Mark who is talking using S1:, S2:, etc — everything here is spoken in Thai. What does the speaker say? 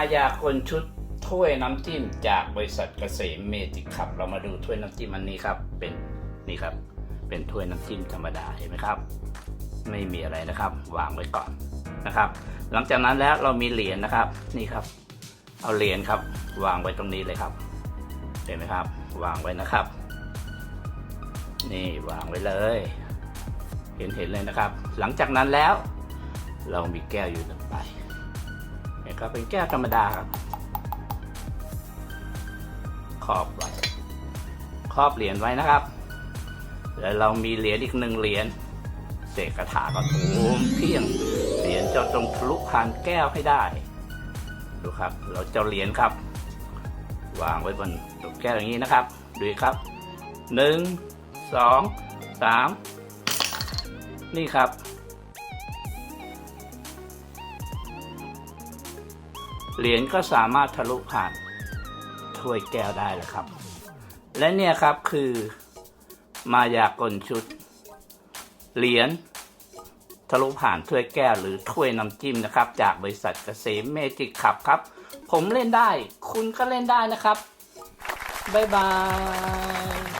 S1: ากลชุดถ้วยน้ำจิ้มจากบริษัทเกษมเมจิกครับ เรามาดูถ้วยน้ำจิ้มอันนี้ครับ เป็นนี่ครับ เป็นถ้วยน้ำจิ้มธรรมดาเห็นไหมครับ ไม่มีอะไรนะครับ วางไว้ก่อนนะครับ หลังจากนั้นแล้วเรามีเหรียญนะครับ นี่ครับ เอาเหรียญครับ วางไว้ตรงนี้เลยครับ เห็นไหมครับ วางไว้นะครับ นี่วางไว้เลย เห็นเห็นเลยนะครับ หลังจากนั้นแล้ว เรามีแก้วอยู่หนึ่งใบ เรับเป็นแก้วธรรมดาครับครอบไว้ครอบเหรียญไว้นะครับแล้วเรามีเหรียญอีกหนึ่งเหรียญเสกคาถาก็โูมเพียงเหรียญจะตรงทะลุผ่านแก้วให้ได้ ดูครับ เราจะเหรียญครับ วางไว้บนตรงแก้วอย่างนี้นะครับ ดูครับหนึ่งสองสามนี่ครับ เหรียญก็สามารถทะลุผ่านถ้วยแก้วได้แล้วครับ และเนี่ยครับคือมายากลชุด เหรียญทะลุผ่านถ้วยแก้วหรือถ้วยน้ำจิ้มนะครับ จากบริษัทเกษมเมจิกขับครับ ผมเล่นได้ คุณก็เล่นได้นะครับ บ๊ายบาย